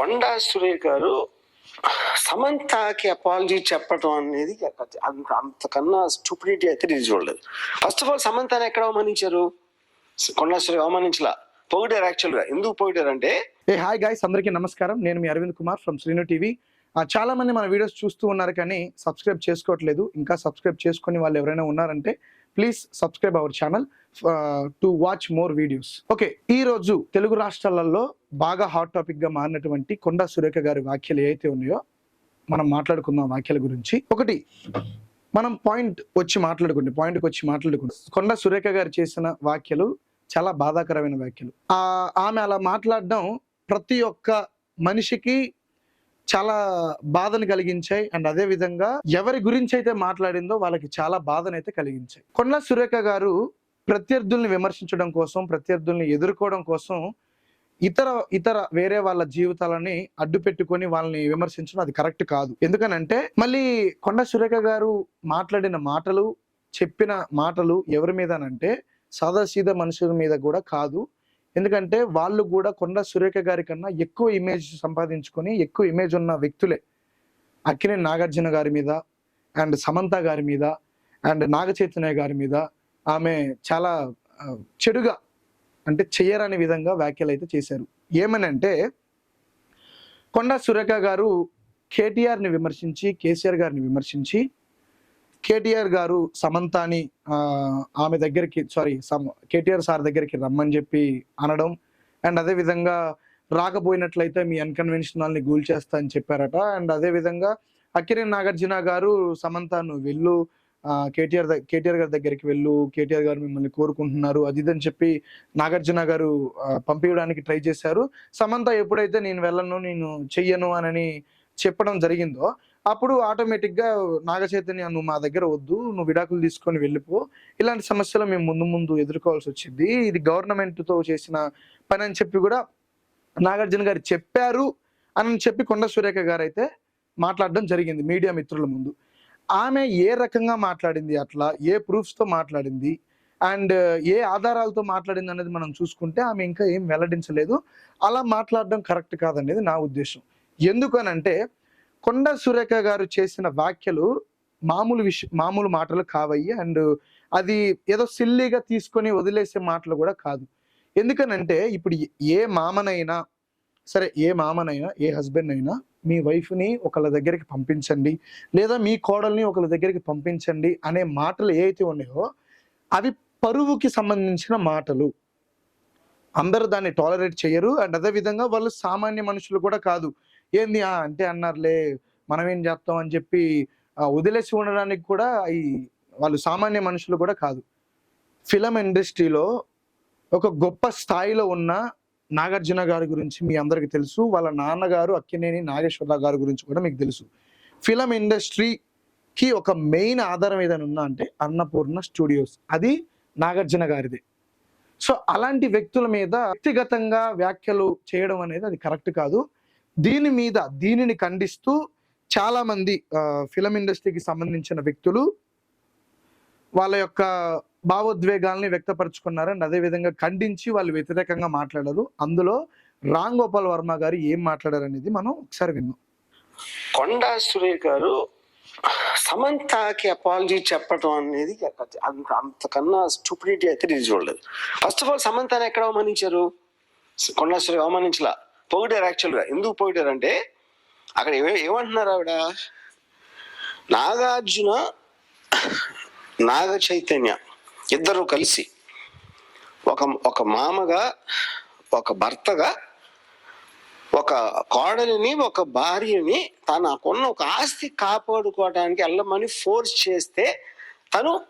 కొండా సురే గారు సమంతకి అపాలజీ చెప్పడం అనేది అంత అంతకన్నా స్టూపిడిటీ అయితే నేను చూడలేదు. ఫస్ట్ ఆఫ్ ఆల్ సమంతని ఎక్కడ అవమానించారు? కొండా సురేఖ్ అవమానించలా? పొగిడారు యాక్చువల్గా. ఎందుకు పొగిడారు అంటే ఏ హాయ్ గాయస్ అందరికీ నమస్కారం. నేను మీ అరవింద్ కుమార్ ఫ్రమ్ శ్రీను టీవీ చాలా మంది మన వీడియోస్ చూస్తూ ఉన్నారు కానీ సబ్స్క్రైబ్ చేసుకోవట్లేదు. ఇంకా సబ్స్క్రైబ్ చేసుకుని వాళ్ళు ఎవరైనా ఉన్నారంటే please subscribe our channel to watch more videos okay ఈ రోజు తెలుగు రాష్ట్రాలలో బాగా హాట్ టాపిక్గా మారినటువంటి కొండా సురేఖ గారి వ్యాఖ్యలు ఏవైతే ఉన్నాయో మనం మాట్లాడుకుందాం వ్యాఖ్యల గురించి. ఒకటి మనం పాయింట్ వచ్చి మాట్లాడుకుంటే పాయింట్కి వచ్చి మాట్లాడుకుంటే కొండ సురేఖ గారు చేసిన వ్యాఖ్యలు చాలా బాధాకరమైన వ్యాఖ్యలు. ఆమె అలా మాట్లాడడం ప్రతి ఒక్క మనిషికి చాలా బాధను కలిగించాయి. అండ్ అదే విధంగా ఎవరి గురించి అయితే మాట్లాడిందో వాళ్ళకి చాలా బాధనైతే కలిగించాయి. కొండ సురేఖ గారు ప్రత్యర్థుల్ని విమర్శించడం కోసం ప్రత్యర్థుల్ని ఎదుర్కోవడం కోసం ఇతర ఇతర వేరే వాళ్ళ జీవితాలని అడ్డు పెట్టుకొని వాళ్ళని విమర్శించడం అది కరెక్ట్ కాదు. ఎందుకనంటే మళ్ళీ కొండ సురేఖ గారు మాట్లాడిన మాటలు చెప్పిన మాటలు ఎవరి మీదనంటే సాదాసీదా మనుషుల మీద కూడా కాదు. ఎందుకంటే వాళ్ళు కూడా కొండ సురేఖ గారి కన్నా ఎక్కువ ఇమేజ్ సంపాదించుకొని ఎక్కువ ఇమేజ్ ఉన్న వ్యక్తులే. అక్కినే నాగార్జున గారి మీద అండ్ సమంత గారి మీద అండ్ నాగ చైతన్య గారి మీద ఆమె చాలా చెడుగా అంటే చెయ్యరని విధంగా వ్యాఖ్యలు అయితే చేశారు. ఏమనంటే కొండ సురేఖ గారు కేటీఆర్ని విమర్శించి కేసీఆర్ గారిని విమర్శించి కేటీఆర్ గారు సమంతాని ఆమె దగ్గరికి సారీ కేటీఆర్ సార్ దగ్గరికి రమ్మని చెప్పి అనడం అండ్ అదే విధంగా రాకపోయినట్లయితే మీ అన్కన్వెన్షనల్ని గూల్ చేస్తా అని చెప్పారట అండ్ అదే విధంగా నాగార్జున గారు సమంత నువ్వు వెళ్ళు కేటీఆర్ కేటీఆర్ గారి దగ్గరికి వెళ్ళు కేటీఆర్ గారు మిమ్మల్ని కోరుకుంటున్నారు అది ఇది అని చెప్పి నాగార్జున గారు పంపించడానికి ట్రై చేశారు. సమంత ఎప్పుడైతే నేను వెళ్ళను నేను చెయ్యను అని చెప్పడం జరిగిందో అప్పుడు ఆటోమేటిక్గా నాగచైతన్య నాగ చైతన్య నువ్వు మా దగ్గర వద్దు నువ్వు విడాకులు తీసుకొని వెళ్ళిపో. ఇలాంటి సమస్యలు మేము ముందు ముందు ఎదుర్కోవాల్సి వచ్చింది. ఇది గవర్నమెంట్తో చేసిన పని అని చెప్పి కూడా నాగార్జున గారు చెప్పారు. అని చెప్పి కొండ సురేఖ గారు అయితే మాట్లాడడం జరిగింది మీడియా మిత్రుల ముందు. ఆమె ఏ రకంగా మాట్లాడింది అట్లా ఏ ప్రూఫ్స్తో మాట్లాడింది అండ్ ఏ ఆధారాలతో మాట్లాడింది అనేది మనం చూసుకుంటే ఆమె ఇంకా ఏం వెల్లడించలేదు. అలా మాట్లాడడం కరెక్ట్ కాదనేది నా ఉద్దేశం. ఎందుకనంటే కొండ సురేఖ గారు చేసిన వ్యాఖ్యలు మామూలు విష మామూలు మాటలు కావయ్యి అండ్ అది ఏదో సిల్లీగా తీసుకొని వదిలేసే మాటలు కూడా కాదు. ఎందుకనంటే ఇప్పుడు ఏ మామనైనా సరే ఏ మామనైనా ఏ హస్బెండ్ అయినా మీ వైఫ్ని ఒకళ్ళ దగ్గరికి పంపించండి లేదా మీ కోడల్ని ఒకళ్ళ దగ్గరికి పంపించండి అనే మాటలు ఏవైతే ఉన్నాయో అవి పరువుకి సంబంధించిన మాటలు. అందరూ దాన్ని టాలరేట్ చేయరు. అండ్ అదే విధంగా వాళ్ళు సామాన్య మనుషులు కూడా కాదు. ఏంది? ఆ అంటే అన్నారులే మనం ఏం చేస్తాం అని చెప్పి వదిలేసి ఉండడానికి కూడా ఈ వాళ్ళు సామాన్య మనుషులు కూడా కాదు. ఫిలం ఇండస్ట్రీలో ఒక గొప్ప స్థాయిలో ఉన్న నాగార్జున గారి గురించి మీ అందరికి తెలుసు. వాళ్ళ నాన్నగారు అక్కినేని నాగేశ్వరరావు గారి గురించి కూడా మీకు తెలుసు. ఫిలం ఇండస్ట్రీకి ఒక మెయిన్ ఆధారం ఏదైనా ఉందా అంటే అన్నపూర్ణ స్టూడియోస్. అది నాగార్జున గారిది. సో అలాంటి వ్యక్తుల మీద వ్యక్తిగతంగా వ్యాఖ్యలు చేయడం అనేది అది కరెక్ట్ కాదు. దీని మీద దీనిని ఖండిస్తూ చాలామంది ఫిలం ఇండస్ట్రీకి సంబంధించిన వ్యక్తులు వాళ్ళ యొక్క భావోద్వేగాల్ని వ్యక్తపరచుకున్నారని అదేవిధంగా అదే విధంగా ఖండించి వాళ్ళు వ్యతిరేకంగా మాట్లాడారు. అందులో రామ్ గోపాల్ వర్మ గారు ఏం మాట్లాడారు అనేది మనం ఒకసారి విన్నాం. కొండా సురే గారు సమంతకి అపాలజీ చెప్పడం అనేది అంత అంతకన్నా స్టూపిడిటీ అయితే నేను చూడలేదు. ఫస్ట్ ఆఫ్ ఆల్ సమంతని ఎక్కడ అవమానించారు? కొండా సురే అవమానించలా? పొగిడారు యాక్చువల్గా ఎందుకు పొగిడారు అంటే అక్కడ ఏమే ఏమంటున్నారు ఆవిడ? నాగార్జున నాగ చైతన్య ఇద్దరు కలిసి ఒక ఒక మామగా ఒక భర్తగా ఒక కోడలిని ఒక భార్యని తనకున్న ఒక ఆస్తి కాపాడుకోవడానికి వెళ్ళమని ఫోర్స్ చేస్తే తను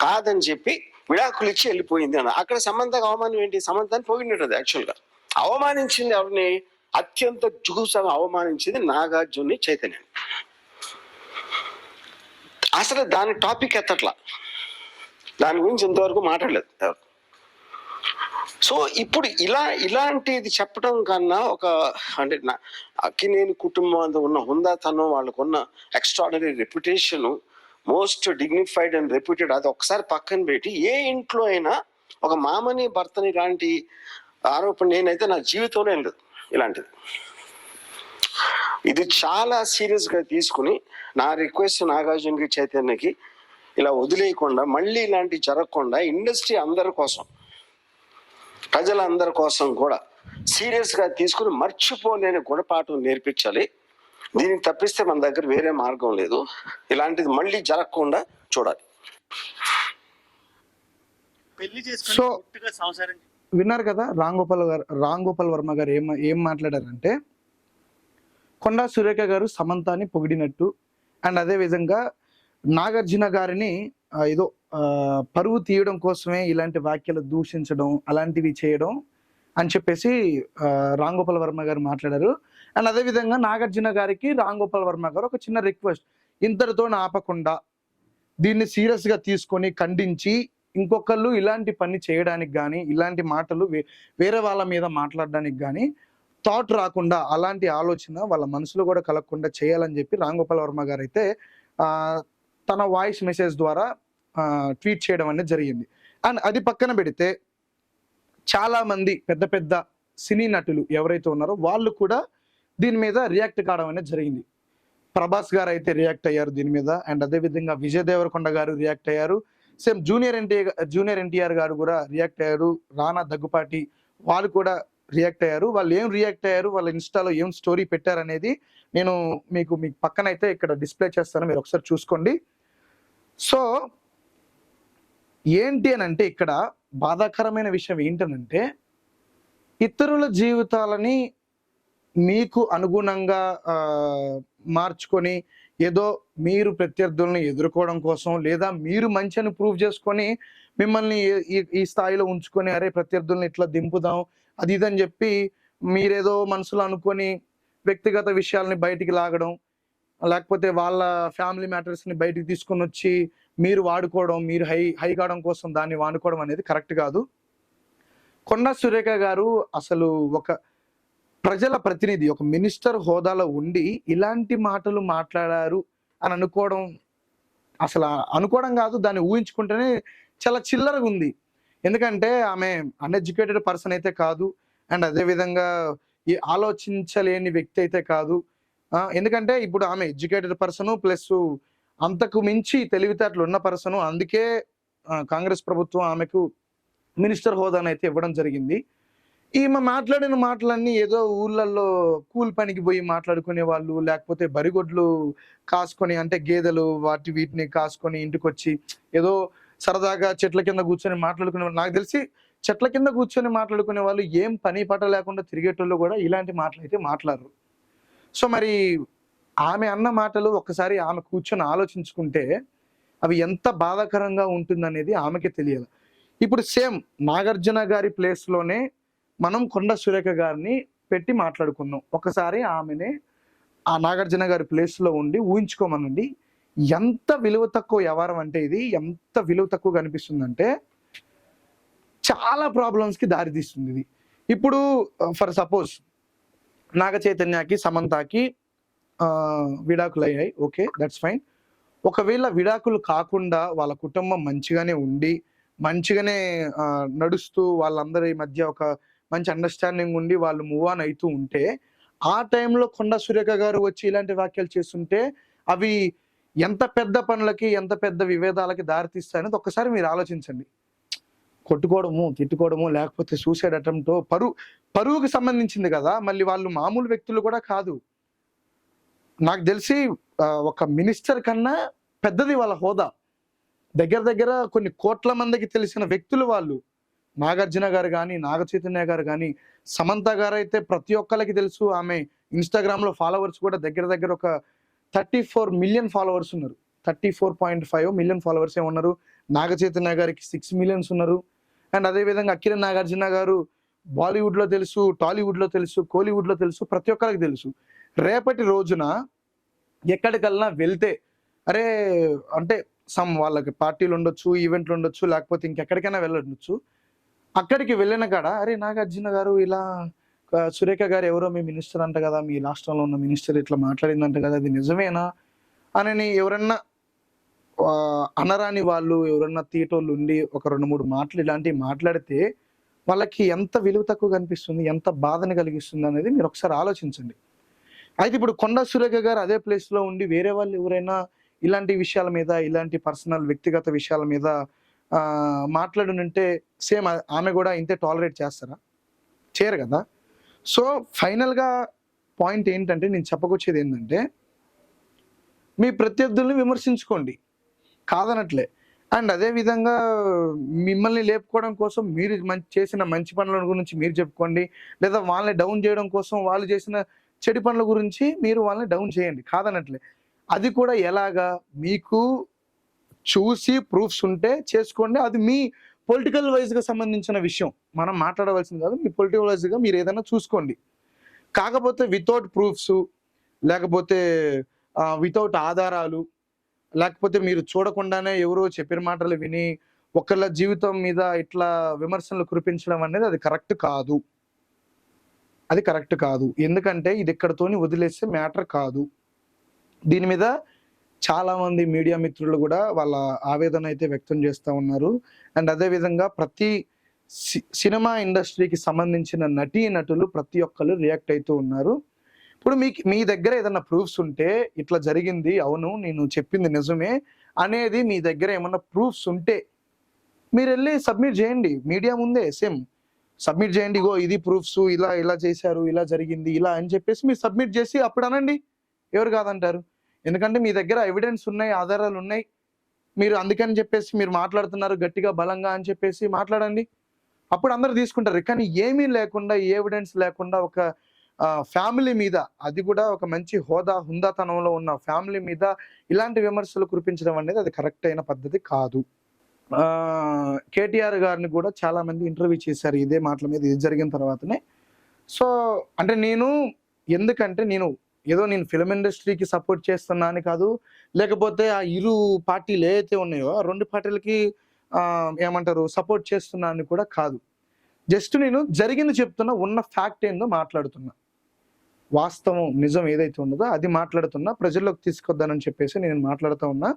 కాదని చెప్పి విడాకులు ఇచ్చి వెళ్ళిపోయింది అన్న. అక్కడ సమంతకు అవమానం ఏంటి? సమంతాన్ని పోయినట్టు యాక్చువల్గా అవమానించింది ఎవరిని? అత్యంత జుగుసంగా అవమానించింది నాగార్జుని చైతన్యం అసలు దాని టాపిక్ ఎత్తట్లా? దాని గురించి ఇంతవరకు మాట్లాడలేదు. ఎవరు సో ఇప్పుడు ఇలా ఇలాంటిది చెప్పడం కన్నా ఒక అంటే నా అక్కినేని కుటుంబం ఉన్న హుందాతనం వాళ్ళకున్న extraordinary reputation most dignified and reputed అది ఒకసారి పక్కన పెట్టి ఏ ఇంట్లో అయినా ఒక మామని భర్తని ఇలాంటి ఆరోపణ నేనైతే నా జీవితంలో లేదు ఇలాంటిది. ఇది చాలా సీరియస్గా తీసుకుని నా రిక్వెస్ట్ నాగార్జునకి చైతన్యకి ఇలా వదిలేయకుండా మళ్ళీ ఇలాంటివి జరగకుండా ఇండస్ట్రీ అందరి కోసం ప్రజలందరి కోసం కూడా సీరియస్గా తీసుకుని మర్చిపోలేని గుణపాఠం నేర్పించాలి. దీనికి తప్పిస్తే మన దగ్గర వేరే మార్గం లేదు. ఇలాంటిది మళ్ళీ జరగకుండా చూడాలి. విన్నారు కదా రామ్ గోపాల్ గారు రామ్ గోపాల్ వర్మ గారు ఏం ఏం మాట్లాడారంటే కొండా సురేఖ గారు సమంతాని పొగిడినట్టు అండ్ అదే విధంగా నాగార్జున గారిని ఏదో పరువు తీయడం కోసమే ఇలాంటి వ్యాఖ్యలు దూషించడం అలాంటివి చేయడం అని చెప్పేసి రాంగోపాల్ రామ్ వర్మ గారు మాట్లాడారు. అండ్ అదే విధంగా నాగార్జున గారికి రాంగోపాల్ వర్మ గారు ఒక చిన్న రిక్వెస్ట్. ఇంతటితో ఆపకుండా దీన్ని సీరియస్గా తీసుకొని ఖండించి ఇంకొకళ్ళు ఇలాంటి పని చేయడానికి కానీ ఇలాంటి మాటలు వే- వేరే వాళ్ళ మీద మాట్లాడడానికి కానీ థాట్ రాకుండా అలాంటి ఆలోచన వాళ్ళ మనసులో కూడా కలగకుండా చేయాలని చెప్పి రాంగోపాల్ వర్మ గారు అయితే తన వాయిస్ మెసేజ్ ద్వారా ట్వీట్ చేయడం అనేది జరిగింది. అండ్ అది పక్కన పెడితే చాలామంది పెద్ద పెద్ద సినీ నటులు ఎవరైతే ఉన్నారో వాళ్ళు కూడా దీని మీద రియాక్ట్ కావడం అనేది జరిగింది. ప్రభాస్ గారు అయితే రియాక్ట్ అయ్యారు దీని మీద అండ్ అదే విధంగా విజయ్ దేవరకొండ గారు రియాక్ట్ అయ్యారు. Same junior NTR junior NTR గారు కూడా రియాక్ట్ అయ్యారు. రానా దగ్గుపాటి వాళ్ళు కూడా రియాక్ట్ అయ్యారు. వాళ్ళు ఏం రియాక్ట్ అయ్యారు? వాళ్ళ ఇన్స్టాలో ఏం స్టోరీ పెట్టారు అనేది నేను మీకు మీ పక్కన అయితే ఇక్కడ డిస్ప్లే చేస్తాను. మీరు ఒకసారి చూసుకోండి. సో ఏంటి అని అంటే ఇక్కడ బాధాకరమైన విషయం ఏంటనంటే ఇతరుల జీవితాలని మీకు అనుగుణంగా మార్చుకొని ఏదో మీరు ప్రత్యర్థులను ఎదుర్కోవడం కోసం లేదా మీరు మంచి అని ప్రూవ్ చేసుకొని మిమ్మల్ని ఈ- స్థాయిలో ఉంచుకొని అరే ప్రత్యర్థులను ఇట్లా దింపుదాం అది ఇదని చెప్పి మీరేదో మనసులో అనుకొని వ్యక్తిగత విషయాల్ని బయటికి లాగడం లేకపోతే వాళ్ళ ఫ్యామిలీ మ్యాటర్స్ని బయటికి తీసుకొని వచ్చి మీరు వాడుకోవడం మీరు హై హై కావడం కోసం దాన్ని వాడుకోవడం అనేది కరెక్ట్ కాదు. కొండా సురేఖ గారు అసలు ఒక ప్రజల ప్రతినిధి ఒక మినిస్టర్ హోదాలో ఉండి ఇలాంటి మాటలు మాట్లాడారు అని అనుకోవడం అసలు అనుకోవడం కాదు దాన్ని ఊహించుకుంటేనే చాలా చిల్లరగా ఉంది. ఎందుకంటే ఆమె అన్ఎడ్యుకేటెడ్ పర్సన్ అయితే కాదు అండ్ అదేవిధంగా ఈ ఆలోచించలేని వ్యక్తి అయితే కాదు ఎందుకంటే ఇప్పుడు ఆమె ఎడ్యుకేటెడ్ పర్సన్ ప్లస్ అంతకు మించి తెలివితేటలు ఉన్న పర్సన్ అందుకే కాంగ్రెస్ ప్రభుత్వం ఆమెకు మినిస్టర్ హోదాను అయితే ఇవ్వడం జరిగింది. ఈమె మాట్లాడిన మాటలన్నీ ఏదో ఊళ్ళల్లో కూల్ పనికి పోయి మాట్లాడుకునే వాళ్ళు లేకపోతే బరిగొడ్లు కాసుకొని అంటే గేదెలు వాటి వీటిని కాసుకొని ఇంటికి వచ్చి ఏదో సరదాగా చెట్ల కింద కూర్చొని మాట్లాడుకునే వాళ్ళు. నాకు తెలిసి చెట్ల కింద కూర్చొని మాట్లాడుకునే వాళ్ళు ఏం పని పట లేకుండా తిరిగేటోళ్ళు కూడా ఇలాంటి మాటలు అయితే మాట్లాడరు. సో మరి ఆమె అన్న మాటలు ఒక్కసారి ఆమె కూర్చొని ఆలోచించుకుంటే అవి ఎంత బాధాకరంగా ఉంటుందనేది ఆమెకే తెలియాలి. ఇప్పుడు సేమ్ నాగార్జున గారి ప్లేస్లోనే మనం కొండ సురేఖ గారిని పెట్టి మాట్లాడుకుందాం. ఒకసారి ఆమెనే ఆ నాగార్జున గారి ప్లేస్లో ఉండి ఊహించుకోమనండి. ఎంత విలువ తక్కువ వ్యవహారం అంటే ఇది ఎంత విలువ తక్కువ కనిపిస్తుందంటే చాలా ప్రాబ్లమ్స్కి దారితీస్తుంది దారి తీస్తుంది ఇది. ఇప్పుడు uh, ఫర్ సపోజ్ నాగ చైతన్యకి సమంతకి విడాకులు అయ్యాయి ఓకే దట్స్ ఫైన్ ఒకవేళ విడాకులు కాకుండా వాళ్ళ కుటుంబం మంచిగానే ఉండి మంచిగానే నడుస్తూ వాళ్ళందరి మధ్య ఒక మంచి అండర్స్టాండింగ్ ఉండి వాళ్ళు మూవ్ ఆన్ అవుతూ ఉంటే ఆ టైంలో కొండ సురేఖ గారు వచ్చి ఇలాంటి వ్యాఖ్యలు చేస్తుంటే అవి ఎంత పెద్ద పనులకి ఎంత పెద్ద విభేదాలకి దారితీస్తాయనేది ఒక్కసారి మీరు ఆలోచించండి. కొట్టుకోవడము తిట్టుకోవడము లేకపోతే సూసైడ్ అటెంప్ట్ పరువు పరువుకి సంబంధించింది కదా. మళ్ళీ వాళ్ళు మామూలు వ్యక్తులు కూడా కాదు. నాకు తెలిసి ఒక మినిస్టర్ కన్నా పెద్దది వాళ్ళ హోదా. దగ్గర దగ్గర కొన్ని కోట్ల మందికి తెలిసిన వ్యక్తులు వాళ్ళు. నాగార్జున గారు కానీ నాగ చైతన్య గారు కానీ సమంత గారు అయితే ప్రతి ఒక్కరికి తెలుసు. ఆమె ఇన్స్టాగ్రామ్లో ఫాలోవర్స్ కూడా దగ్గర దగ్గర ఒక థర్టీ ఫోర్ మిలియన్ ఫాలోవర్స్ ఉన్నారు. Thirty four point five million followers ఉన్నారు. నాగ చైతన్య గారికి సిక్స్ మిలియన్స్ ఉన్నారు. అండ్ అదే విధంగా నాగార్జున గారు బాలీవుడ్లో తెలుసు టాలీవుడ్లో తెలుసు కోలీవుడ్లో తెలుసు ప్రతి ఒక్కరికి తెలుసు. రేపటి రోజున ఎక్కడికల్లా వెళ్తే అరే అంటే సమ్ వాళ్ళకి పార్టీలు ఉండొచ్చు ఈవెంట్లు ఉండొచ్చు లేకపోతే ఇంకెక్కడికైనా వెళ్ళొచ్చు. అక్కడికి వెళ్ళిన కాడ అరే నాగార్జున గారు ఇలా సురేఖ గారు ఎవరో మీ మినిస్టర్ అంట కదా మీ రాష్ట్రంలో ఉన్న మినిస్టర్ ఇట్లా మాట్లాడిందంట కదా అది నిజమేనా? అని ఎవరన్నా అనరాని వాళ్ళు ఎవరన్నా తీటోళ్ళు ఉండి ఒక రెండు మూడు మాటలు ఇలాంటివి మాట్లాడితే వాళ్ళకి ఎంత విలువ తక్కువ కనిపిస్తుంది ఎంత బాధని కలిగిస్తుంది అనేది మీరు ఒకసారి ఆలోచించండి. అయితే ఇప్పుడు కొండా సురేఖ గారు అదే ప్లేస్లో ఉండి వేరే వాళ్ళు ఎవరైనా ఇలాంటి విషయాల మీద ఇలాంటి పర్సనల్ వ్యక్తిగత విషయాల మీద ఆ, మాట్లాడునుంటే సేమ్ ఆమె కూడా ఇంతే టాలరేట్ చేస్తారా? చేయరు కదా. సో ఫైనల్గా పాయింట్ ఏంటంటే నేను చెప్పకొచ్చేది ఏంటంటే మీ ప్రత్యర్థుల్ని విమర్శించుకోండి. కాదనట్లే. అండ్ అదే విధంగా మిమ్మల్ని లేపుకోవడం కోసం మీరు మంచి చేసిన మంచి పనుల గురించి మీరు చెప్పుకోండి. లేదా వాళ్ళని డౌన్ చేయడం కోసం వాళ్ళు చేసిన చెడు పనుల గురించి మీరు వాళ్ళని డౌన్ చేయండి. కాదనట్లే. అది కూడా ఎలాగా? మీకు చూసి ప్రూఫ్స్ ఉంటే చేసుకోండి. అది మీ పొలిటికల్ వైజ్గా సంబంధించిన విషయం. మనం మాట్లాడవలసింది కాదు మీ పొలిటికల్ వైజ్గా మీరు ఏదైనా చూసుకోండి. కాకపోతే వితౌట్ ప్రూఫ్స్ లేకపోతే వితౌట్ ఆధారాలు లేకపోతే మీరు చూడకుండానే ఎవరో చెప్పిన మాటలు విని ఒకళ్ళ జీవితం మీద ఇట్లా విమర్శలు కురిపించడం అనేది అది కరెక్ట్ కాదు. అది కరెక్ట్ కాదు. ఎందుకంటే ఇది ఇక్కడతోని వదిలేస్తే మ్యాటర్ కాదు. దీని మీద చాలా మంది మీడియా మిత్రులు కూడా వాళ్ళ ఆవేదన అయితే వ్యక్తం చేస్తూ ఉన్నారు. అండ్ అదేవిధంగా ప్రతి సినిమా ఇండస్ట్రీకి సంబంధించిన నటీ నటులు ప్రతి ఒక్కరు రియాక్ట్ అవుతూ ఉన్నారు. ఇప్పుడు మీకు మీ దగ్గర ఏదైనా ప్రూఫ్స్ ఉంటే ఇట్లా జరిగింది అవును నేను చెప్పింది నిజమే అనేది మీ దగ్గర ఏమన్నా ప్రూఫ్స్ ఉంటే మీరు వెళ్ళి సబ్మిట్ చేయండి. మీడియా ముందే సేమ్. సబ్మిట్ చేయండి ఇగో ఇది ప్రూఫ్స్ ఇలా ఇలా చేశారు ఇలా జరిగింది ఇలా అని చెప్పేసి మీరు సబ్మిట్ చేసి అప్పుడు అనండి. ఎవరు కాదంటారు? ఎందుకంటే మీ దగ్గర ఎవిడెన్స్ ఉన్నాయి ఆధారాలు ఉన్నాయి. మీరు అందుకని చెప్పేసి మీరు మాట్లాడుతున్నారు గట్టిగా బలంగా అని చెప్పేసి మాట్లాడండి. అప్పుడు అందరు తీసుకుంటారు. కానీ ఏమీ లేకుండా ఏ ఎవిడెన్స్ లేకుండా ఒక ఫ్యామిలీ మీద అది కూడా ఒక మంచి హోదా హుందాతనంలో ఉన్న ఫ్యామిలీ మీద ఇలాంటి విమర్శలు కురిపించడం అనేది అది కరెక్ట్ అయిన పద్ధతి కాదు. కేటీఆర్ గారిని కూడా చాలా మంది ఇంటర్వ్యూ చేశారు ఇదే మాటల మీద ఇది జరిగిన తర్వాతనే. సో అంటే నేను ఎందుకంటే నేను ఏదో నేను ఫిల్మ్ ఇండస్ట్రీకి సపోర్ట్ చేస్తున్నా అని కాదు లేకపోతే ఆ ఇరు పార్టీలు ఏవైతే ఉన్నాయో ఆ రెండు పార్టీలకి ఏమంటారు సపోర్ట్ చేస్తున్నా అని కూడా కాదు. జస్ట్ నేను జరిగింది చెప్తున్నా ఉన్న ఫ్యాక్ట్ ఏందో మాట్లాడుతున్నా. వాస్తవం నిజం ఏదైతే ఉన్నదో అది మాట్లాడుతున్నా ప్రజల్లోకి తీసుకొద్దానని చెప్పేసి నేను మాట్లాడుతూ ఉన్నా.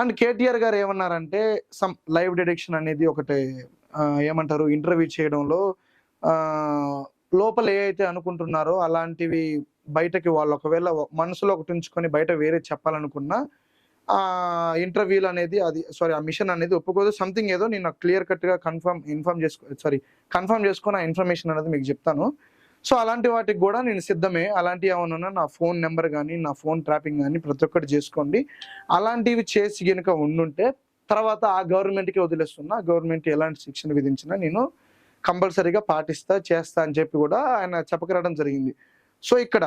అండ్ కేటీఆర్ గారు ఏమన్నారంటే సమ్ లైవ్ డిడక్షన్ అనేది ఒకటి ఏమంటారు ఇంటర్వ్యూ చేయడంలో లోపల ఏ అయితే అనుకుంటున్నారో అలాంటివి బయటకి వాళ్ళు ఒకవేళ మనసులో ఒకటి ఉంచుకొని బయట వేరే చెప్పాలనుకున్నా ఆ ఇంటర్వ్యూలు అనేది అది సారీ ఆ మిషన్ అనేది ఒప్పుకోదు. సంథింగ్ ఏదో నేను క్లియర్ కట్గా కన్ఫర్మ్ ఇన్ఫార్మ్ చేసుకో సారీ కన్ఫర్మ్ చేసుకొని ఆ ఇన్ఫర్మేషన్ అనేది మీకు చెప్తాను. సో అలాంటి వాటికి కూడా నేను సిద్ధమే. అలాంటి ఏమైనా నా ఫోన్ నెంబర్ కానీ నా ఫోన్ ట్రాపింగ్ కానీ ప్రతి ఒక్కటి చేసుకోండి. అలాంటివి చేసి కనుక ఉండుంటే తర్వాత ఆ గవర్నమెంట్కి వదిలేస్తున్నా గవర్నమెంట్ ఎలాంటి శిక్షణ విధించినా నేను కంపల్సరీగా పాటిస్తా చేస్తా అని చెప్పి కూడా ఆయన చెప్పకరావడం జరిగింది. సో ఇక్కడ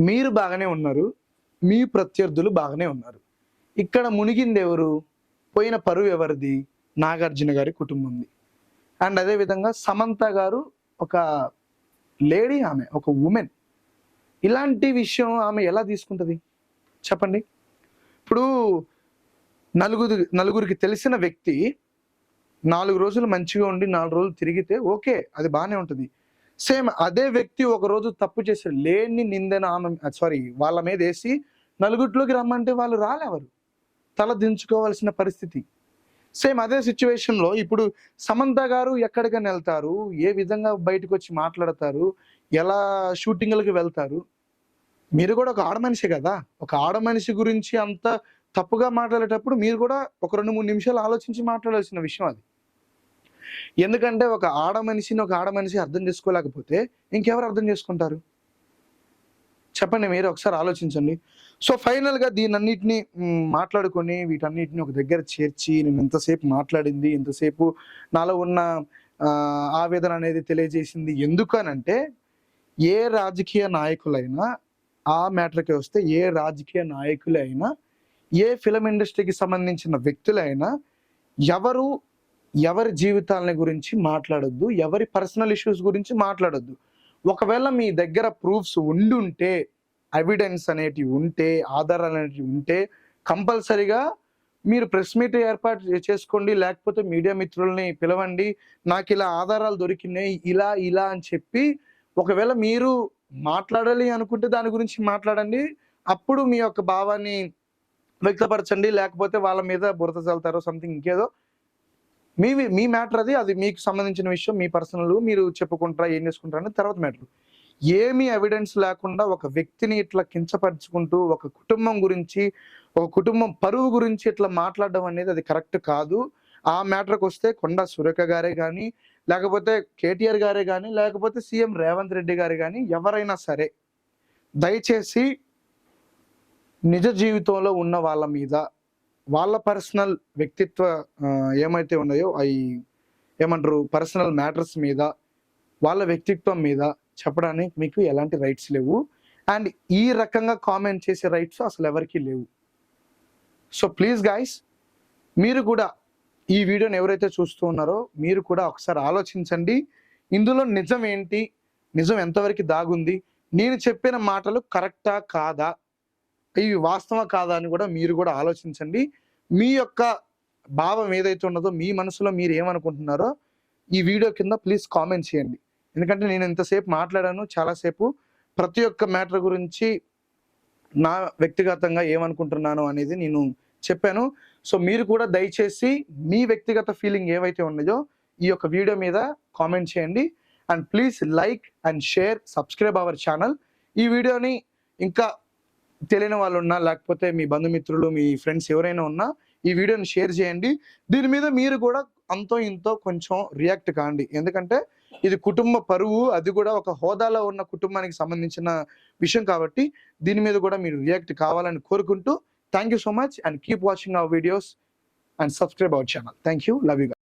మీరు బాగానే ఉన్నారు మీ ప్రత్యర్థులు బాగానే ఉన్నారు. ఇక్కడ మునిగింది ఎవరు? పోయిన పరువు ఎవరిది? నాగార్జున గారి కుటుంబంది. అండ్ అదే విధంగా సమంత గారు ఒక లేడీ ఆమె ఒక ఉమెన్ ఇలాంటి విషయం ఆమె ఎలా తీసుకుంటుంది? చెప్పండి. ఇప్పుడు నలుగురు నలుగురికి తెలిసిన వ్యక్తి నాలుగు రోజులు మంచిగా ఉండి నాలుగు రోజులు తిరిగితే ఓకే అది బాగానే ఉంటుంది. సేమ్ అదే వ్యక్తి ఒక రోజు తప్పు చేసి లేని నిందన ఆమె సారీ వాళ్ళ మీద వేసి నలుగురిలోకి రమ్మంటే వాళ్ళు రాలేవారు తల దించుకోవాల్సిన పరిస్థితి. సేమ్ అదే సిచ్యువేషన్లో ఇప్పుడు సమంత గారు ఎక్కడికైనా వెళ్తారు? ఏ విధంగా బయటకు వచ్చి మాట్లాడతారు? ఎలా షూటింగ్లకు వెళ్తారు? మీరు కూడా ఒక ఆడ మనిషి కదా? ఒక ఆడ మనిషి గురించి అంత తప్పుగా మాట్లాడేటప్పుడు మీరు కూడా ఒక రెండు మూడు నిమిషాలు ఆలోచించి మాట్లాడాల్సిన విషయం అది. ఎందుకంటే ఒక ఆడ మనిషిని ఒక ఆడ మనిషి అర్థం చేసుకోలేకపోతే ఇంకెవరు అర్థం చేసుకుంటారు? చెప్పండి మీరు ఒకసారి ఆలోచించండి. సో ఫైనల్గా దీనన్నిటిని దీని మాట్లాడుకొని వీటన్నిటిని ఒక దగ్గర చేర్చి నేను ఎంతసేపు మాట్లాడింది ఎంతసేపు నాలో ఉన్న ఆవేదన అనేది తెలియజేసింది ఎందుకనంటే ఏ రాజకీయ నాయకులైనా ఆ మ్యాటర్కి వస్తే ఏ రాజకీయ నాయకులైనా ఏ ఫిలం ఇండస్ట్రీకి సంబంధించిన వ్యక్తులైనా ఎవరు ఎవరి జీవితాలని గురించి మాట్లాడొద్దు ఎవరి పర్సనల్ ఇష్యూస్ గురించి మాట్లాడొద్దు. ఒకవేళ మీ దగ్గర ప్రూఫ్స్ ఉండుంటే ఎవిడెన్స్ అనేటివి ఉంటే ఆధారాలు అనేటివి ఉంటే కంపల్సరిగా మీరు ప్రెస్ మీట్ ఏర్పాటు చేసుకోండి. లేకపోతే మీడియా మిత్రుల్ని పిలవండి. నాకు ఇలా ఆధారాలు దొరికినాయి ఇలా ఇలా అని చెప్పి ఒకవేళ మీరు మాట్లాడాలి అనుకుంటే దాని గురించి మాట్లాడండి. అప్పుడు మీ యొక్క భావాన్ని వ్యక్తపరచండి. లేకపోతే వాళ్ళ మీద బురద చల్లుతారో సంథింగ్ ఇంకేదో. మీ మీ మ్యాటర్ అది అది మీకు సంబంధించిన విషయం మీ పర్సనల్ మీరు చెప్పుకుంటారా ఏం చేసుకుంటారా అనేది తర్వాత మ్యాటర్. ఏమీ ఎవిడెన్స్ లేకుండా ఒక వ్యక్తిని ఇట్లా కించపరుచుకుంటూ ఒక కుటుంబం గురించి ఒక కుటుంబం పరువు గురించి ఇట్లా మాట్లాడడం అనేది అది కరెక్ట్ కాదు. ఆ మ్యాటర్కి వస్తే కొండా సురేఖ గారే కానీ లేకపోతే కేటీఆర్ గారే కానీ లేకపోతే సీఎం రేవంత్ రెడ్డి గారు కానీ ఎవరైనా సరే దయచేసి నిజ జీవితంలో ఉన్న వాళ్ళ మీద వాళ్ళ పర్సనల్ వ్యక్తిత్వ ఏమైతే ఉన్నాయో అవి ఏమంటారు పర్సనల్ మ్యాటర్స్ మీద వాళ్ళ వ్యక్తిత్వం మీద చెప్పడానికి మీకు ఎలాంటి రైట్స్ లేవు. అండ్ ఈ రకంగా కామెంట్ చేసే రైట్స్ అసలు ఎవరికీ లేవు. సో ప్లీజ్ గాయస్ మీరు కూడా ఈ వీడియోని ఎవరైతే చూస్తూ ఉన్నారో మీరు కూడా ఒకసారి ఆలోచించండి. ఇందులో నిజం ఏంటి? నిజం ఎంతవరకు దాగుంది? నేను చెప్పిన మాటలు కరెక్టా కాదా? ఇవి వాస్తవం కాదా అని కూడా మీరు కూడా ఆలోచించండి. మీ యొక్క భావం ఏదైతే ఉన్నదో మీ మనసులో మీరు ఏమనుకుంటున్నారో ఈ వీడియో కింద ప్లీజ్ కామెంట్ చేయండి. ఎందుకంటే నేను ఇంతసేపు మాట్లాడాను చాలాసేపు ప్రతి ఒక్క మ్యాటర్ గురించి నా వ్యక్తిగతంగా ఏమనుకుంటున్నాను అనేది నేను చెప్పాను. సో మీరు కూడా దయచేసి మీ వ్యక్తిగత ఫీలింగ్ ఏవైతే ఉన్నాయో ఈ యొక్క వీడియో మీద కామెంట్ చేయండి. And please like and share subscribe our channel. ఈ వీడియోని ఇంకా తెలియని వాళ్ళు ఉన్నా లేకపోతే మీ బంధుమిత్రులు మీ ఫ్రెండ్స్ ఎవరైనా ఉన్నా ఈ వీడియోని షేర్ చేయండి. దీని మీద మీరు కూడా అంతో ఇంతో కొంచెం రియాక్ట్ కాండి. ఎందుకంటే ఇది కుటుంబ పరువు అది కూడా ఒక హోదాలో ఉన్న కుటుంబానికి సంబంధించిన విషయం కాబట్టి దీని మీద కూడా మీరు రియాక్ట్ కావాలని కోరుకుంటూ thank you so much and keep watching our videos and subscribe our channel. Thank you love you